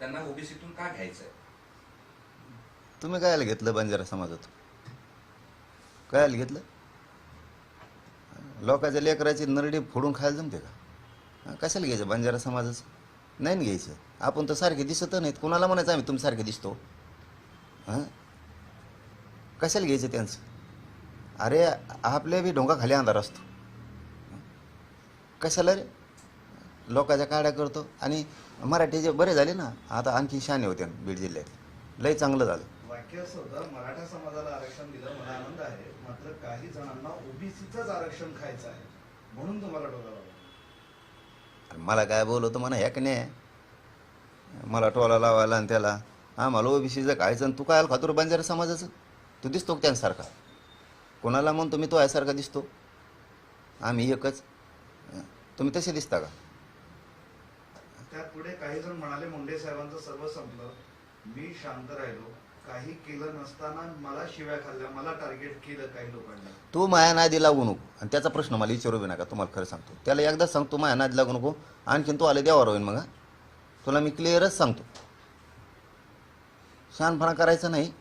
त्यांना ओबीसीतून का घ्यायचंय? तुम्ही कायला घेतलं बंजारा समाजात? कायला घेतलं? लोकांच्या लेकराची नरडी फोडून खायला जमते का? कशाला घ्यायचं बंजारा समाजाचं? नाही ना घ्यायचं. आपण तर सारखे दिसत नाहीत. कुणाला म्हणायचं आम्ही तुम्ही सारखे दिसतो? हां? कशाला घ्यायचं त्यांचं? अरे आपल्या बी ढोंगाखाली अंधार असतो. कशाला रे? लोकांच्या काड्या करतो. आणि मराठीचे बरे झाले ना आता आणखी शाने होते बीड जिल्ह्यात. लय चांगलं झालं. वाक्य असं होतं मराठा समाजाला आरक्षण दिलं मला आनंद आहे मात्र काही जणांना ओबीसीचंच आरक्षण खायचं आहे म्हणून तुम्हाला आणि मला काय बोलवतं म्हणा ह्या की नाही? मला टोला लावायला आणि त्याला आम्हाला ओबीसीचं खायचं आणि तू काय खातोर बंजारा समाजाचं? तू दिसतो त्यांसारखा? कोणाला म्हणतो मी तो यासारखा दिसतो? आम्ही एकच. हं. तुम्ही तसे दिसता का? त्यात पुढे काही जण म्हणाले मुंडे साहेबांचं सर्व संपलं. मी शांत राहिलो. काही केलं नसताना मला शिव्या खाल्ल्या. मला टार्गेट केलं काही लोकांनी. तू माया नादी लागू नको. आणि त्याचा प्रश्न मला विचारू बी नका. तुम्हाला खरं सांगतो. त्याला एकदा सांगतो माया नादी लागू नको. आणखीन तू आले देवावर होईन मग तुला मी क्लिअरच सांगतो. शहाणपणा करायचा नाही.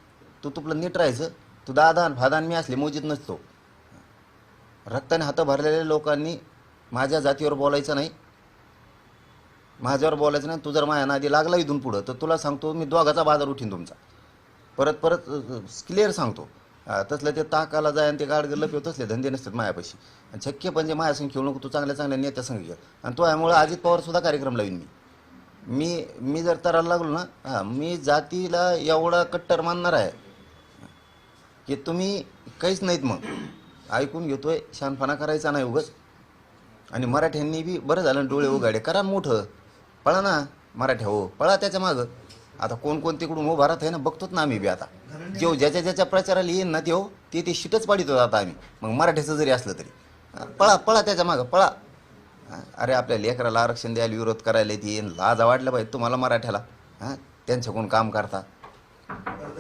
तू तुपलं नीट राहायचं. तू दादा आणि मी असले मोजीत नसतो. रक्ताने हातं भरलेल्या लोकांनी माझ्या जातीवर बोलायचं नाही. माझ्यावर बोलायचं नाही तू जर माझ्या नादी लागला इथून पुढं तर तुला सांगतो मी दोघाचा बाजार उठीन तुमचा. परत परत क्लिअर सांगतो. तसलं ते ताकाला जाय आणि ते गाडगं लपेव तसले धंदे नसतात मायापाशी आणि शक्य पण जे संग खेळू नको तू चांगल्या चांगल्या नेत्या संघ घे आणि तो यामुळे अजित पवारसुद्धा कार्यक्रम लावीन मी. मी मी जर तराला लागलो ना हां मी जातीला एवढा कट्टर मानणार आहे की तुम्ही काहीच नाहीत मग. ऐकून घेतोय शानपणा करायचा नाही उगच. आणि मराठ्यांनी बी बरं झालं डोळे उघाडे करा मोठं. पळा ना मराठ्या हो पळा त्याच्या मागं. आता कोण कोण तिकडून उभा राहत आहे ना बघतोच ना आम्ही बी आता. जेव ज्याच्या ज्याच्या प्रचाराला येईन ना तेव ते ते शिटच पाडितो आता आम्ही. मग मराठ्याचं जरी असलं तरी. पळा पळा त्याच्या मागं पळा. अरे आपल्या लेकराला आरक्षण द्यायला विरोध करायला येते लाजा वाटलं पाहिजे तुम्हाला मराठ्याला. हां त्यांच्याकडून काम करता.